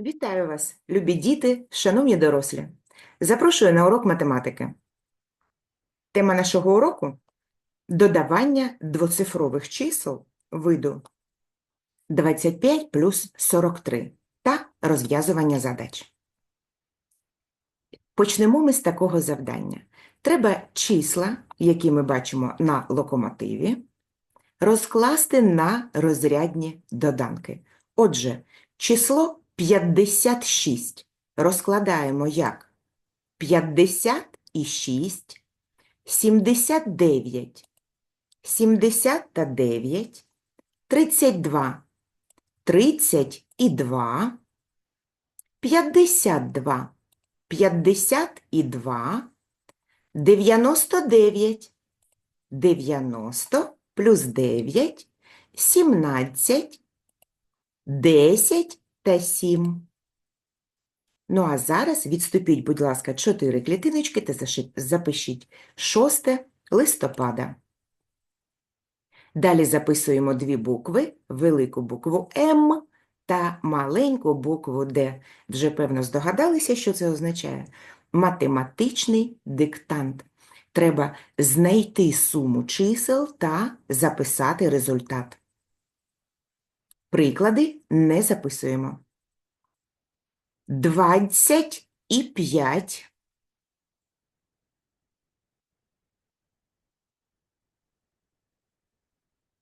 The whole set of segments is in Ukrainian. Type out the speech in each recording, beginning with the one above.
Вітаю вас, любі діти, шановні дорослі. Запрошую на урок математики. Тема нашого уроку – додавання двоцифрових чисел виду 25 плюс 43 та розв'язування задач. Почнемо ми з такого завдання. Треба числа, які ми бачимо на локомотиві, розкласти на розрядні доданки. Отже, число 56 розкладаємо як? 50 і 6, 79, 70 та 9, 32, 30 і 2, 52, 50 і 2, 99, 90 плюс 9, 17, 10 та 7. Ну, а зараз відступіть, будь ласка, 4 клітиночки та запишіть 6 листопада. Далі записуємо дві букви, велику букву М та маленьку букву Д. Вже, певно, здогадалися, що це означає? Математичний диктант. Треба знайти суму чисел та записати результат. Приклади не записуємо. 25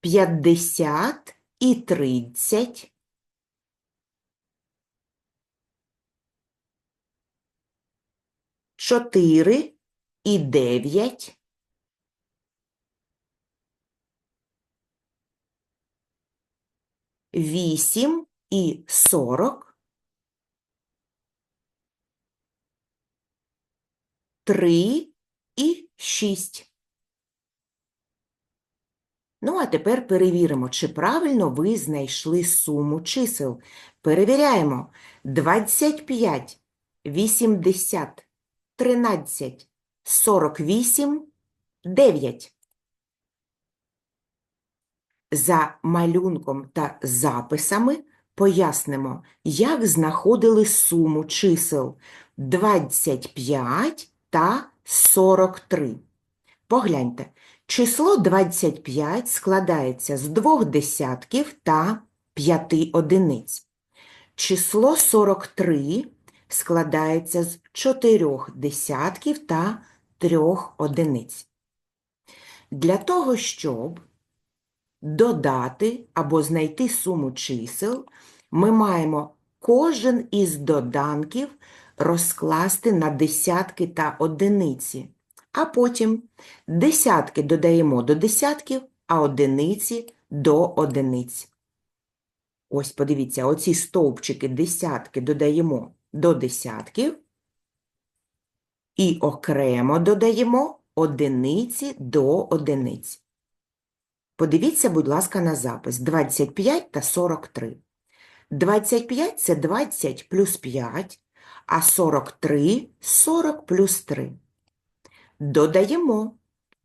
50 і 30 4 і 9 8 і 40 3 і 6. Ну, а тепер перевіримо, чи правильно ви знайшли суму чисел. Перевіряємо. 25, 80, 13, 48, 9. За малюнком та записами пояснимо, як знаходили суму чисел 25 та 43. Погляньте, число 25 складається з двох десятків та п'яти одиниць. Число 43 складається з чотирьох десятків та трьох одиниць. Для того, щоб додати або знайти суму чисел, ми маємо кожен із доданків розкласти на десятки та одиниці, а потім десятки додаємо до десятків, а одиниці до одиниць. Ось подивіться, оці стовпчики десятки додаємо до десятків і окремо додаємо одиниці до одиниць. Подивіться, будь ласка, на запис 25 та 43. 25 – це 20 плюс 5, а 43 – 40 плюс 3. Додаємо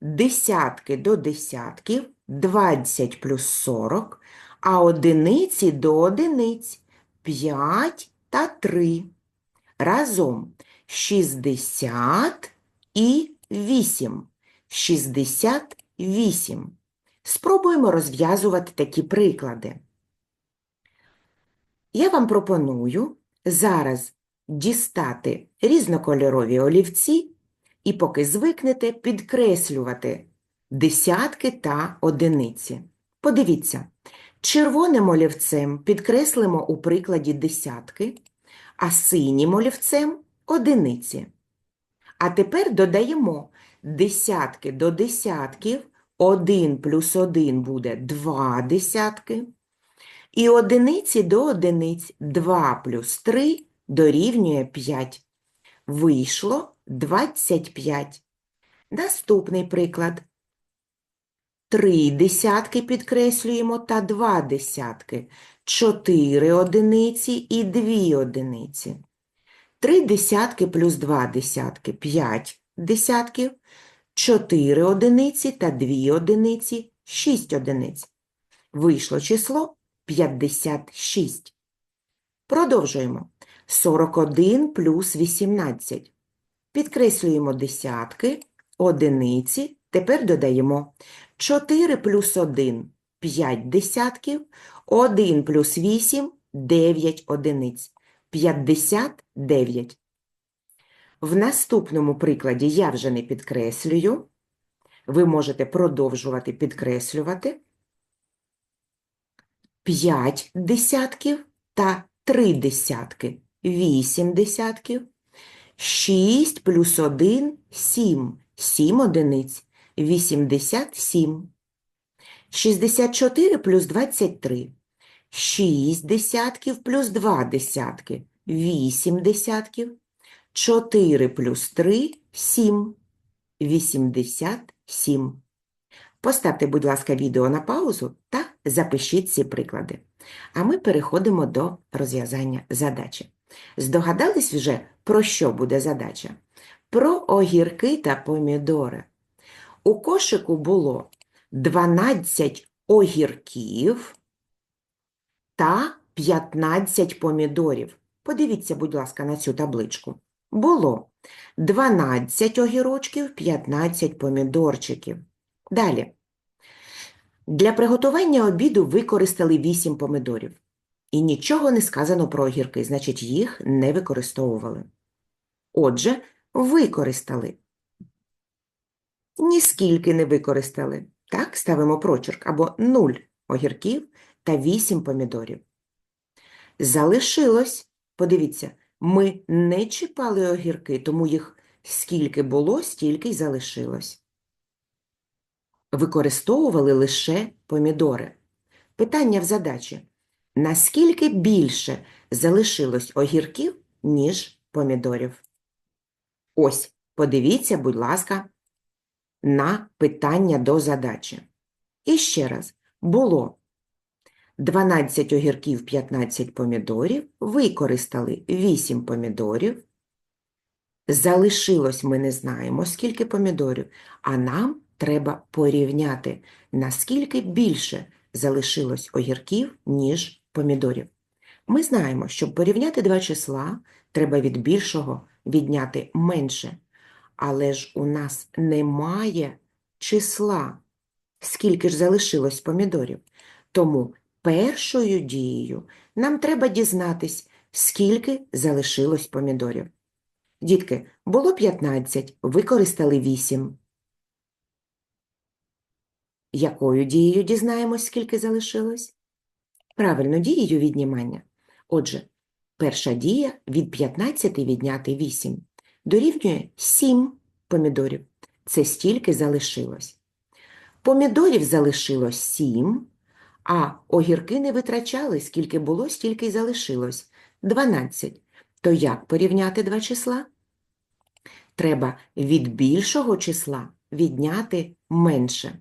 десятки до десятків, 20 плюс 40, а одиниці до одиниць 5 та 3. Разом 60 і 8. 68. Спробуємо розв'язувати такі приклади. Я вам пропоную зараз дістати різнокольорові олівці і, поки звикнете, підкреслювати десятки та одиниці. Подивіться, червоним олівцем підкреслимо у прикладі десятки, а синім олівцем – одиниці. А тепер додаємо десятки до десятків, 1 плюс 1 буде 2 десятки, і одиниці до одиниць 2 плюс 3 дорівнює 5. Вийшло 25. Наступний приклад. 3 десятки підкреслюємо та 2 десятки, 4 одиниці і 2 одиниці. 3 десятки плюс 2 десятки – 5 десятків, 4 одиниці та 2 одиниці – 6 одиниць. Вийшло число 56. Продовжуємо. 41 плюс 18. Підкреслюємо десятки, одиниці. Тепер додаємо 4 плюс 1 – 5 десятків, 1 плюс 8 – 9 одиниць. 59. В наступному прикладі я вже не підкреслюю. Ви можете продовжувати підкреслювати 5 десятків та 3 десятки – 8 десятків. 6 плюс 1 – 7. 7 одиниць – 87. 64 плюс 23. 6 десятків плюс 2 десятки – 8 десятків. 4 плюс 3 – 7. 87. Поставте, будь ласка, відео на паузу та запишіть ці приклади. А ми переходимо до розв'язання задачі. Здогадались вже, про що буде задача? Про огірки та помідори. У кошику було 12 огірків та 15 помідорів. Подивіться, будь ласка, на цю табличку. Було 12 огірочків, 15 помідорчиків. Далі. Для приготування обіду використали 8 помідорів. І нічого не сказано про огірки, значить, їх не використовували. Отже, використали. Ніскільки не використали. Так, ставимо прочерк або 0 огірків та 8 помідорів. Залишилось, подивіться, ми не чіпали огірки, тому їх скільки було, стільки й залишилось. Використовували лише помідори. Питання в задачі. Наскільки більше залишилось огірків, ніж помідорів? Ось, подивіться, будь ласка, на питання до задачі. І ще раз, було 12 огірків, 15 помідорів, використали 8 помідорів, залишилось ми не знаємо, скільки помідорів, а нам треба порівняти, наскільки більше залишилось огірків, ніж помідорів. Ми знаємо, щоб порівняти два числа, треба від більшого відняти менше. Але ж у нас немає числа, скільки ж залишилось помідорів. Тому першою дією нам треба дізнатись, скільки залишилось помідорів. Дітки, було 15, використали 8. Якою дією дізнаємось, скільки залишилось? Правильно, дією віднімання. Отже, перша дія від 15 відняти 8 дорівнює 7 помідорів. Це стільки залишилось. Помідорів залишилось 7, а огірки не витрачали, скільки було, стільки й залишилось 12. То як порівняти два числа? Треба від більшого числа відняти менше.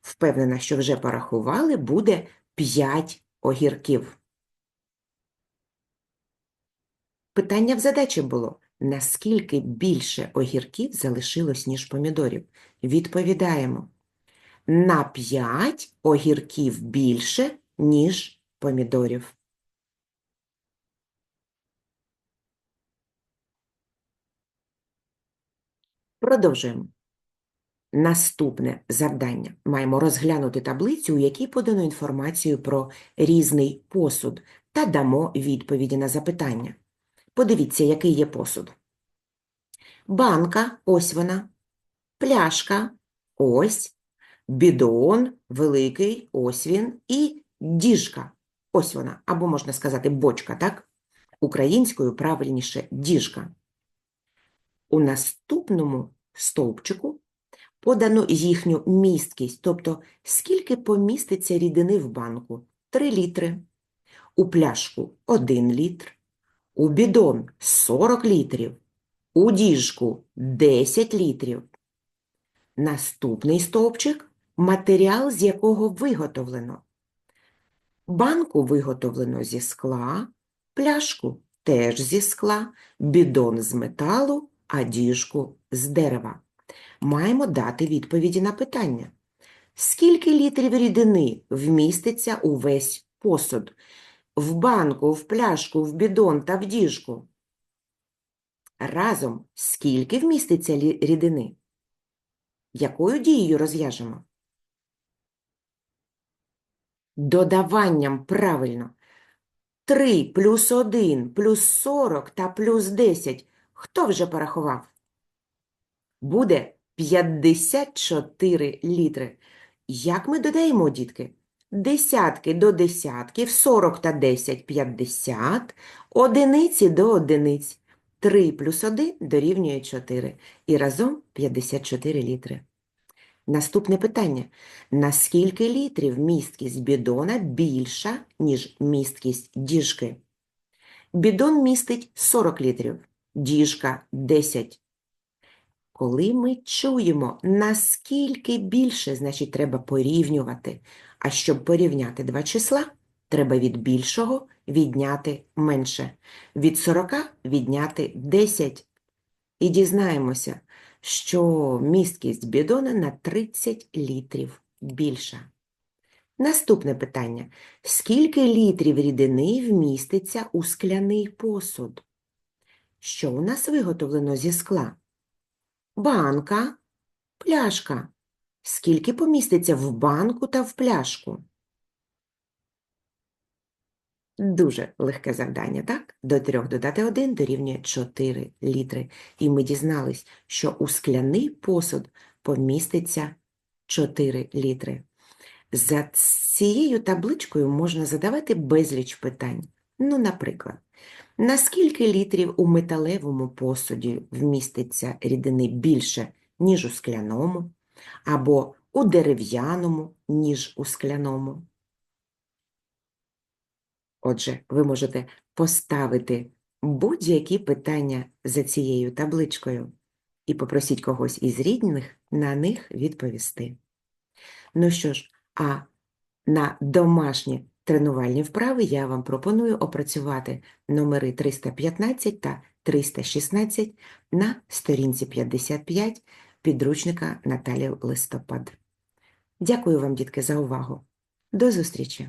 Впевнена, що вже порахували, буде 5 огірків. Питання в задачі було, наскільки більше огірків залишилось, ніж помідорів? Відповідаємо. На 5 огірків більше, ніж помідорів. Продовжуємо. Наступне завдання. Маємо розглянути таблицю, у якій подано інформацію про різний посуд, та дамо відповіді на запитання. Подивіться, який є посуд. Банка, ось вона, пляшка, ось, бідон, великий, ось він, і діжка, ось вона, або можна сказати бочка, так? Українською правильніше діжка. У наступному стовпчику подано їхню місткість, тобто скільки поміститься рідини в банку? 3 літри. У пляшку 1 літр, у бідон 40 літрів, у діжку 10 літрів. Наступний стовпчик – матеріал, з якого виготовлено. Банку виготовлено зі скла, пляшку теж зі скла, бідон з металу, а діжку з дерева. Маємо дати відповіді на питання. Скільки літрів рідини вміститься у весь посуд? в банку, в пляшку, в бідон та в діжку. Разом скільки вміститься рідини? Якою дією розв'яжемо? Додаванням правильно. 3 плюс 1 плюс 40 та плюс 10. Хто вже порахував? Буде 54 літри. Як ми додаємо, дітки? Десятки до десятків, 40 та 10 – 50, одиниці до одиниць. 3 плюс 1 дорівнює 4. І разом 54 літри. Наступне питання. Наскільки літрів місткість бідона більша, ніж місткість діжки? Бідон містить 40 літрів, діжка – 10. Коли ми чуємо, наскільки більше, значить треба порівнювати. А щоб порівняти два числа, треба від більшого відняти менше. Від 40 відняти 10. І дізнаємося, що місткість бідона на 30 літрів більша. Наступне питання. Скільки літрів рідини вміститься у скляний посуд? Що у нас виготовлено зі скла? Банка, пляшка. Скільки поміститься в банку та в пляшку? Дуже легке завдання, так? До 3 додати 1 дорівнює 4 літри. І ми дізнались, що у скляний посуд поміститься 4 літри. За цією табличкою можна задавати безліч питань. Ну, наприклад, наскільки літрів у металевому посуді вміститься рідини більше, ніж у скляному, або у дерев'яному, ніж у скляному? Отже, ви можете поставити будь-які питання за цією табличкою і попросіть когось із рідних на них відповісти. Ну що ж, а на домашні тренувальні вправи я вам пропоную опрацювати номери 315 та 316 на сторінці 55 підручника Наталі Листопад. Дякую вам, дітки, за увагу. До зустрічі!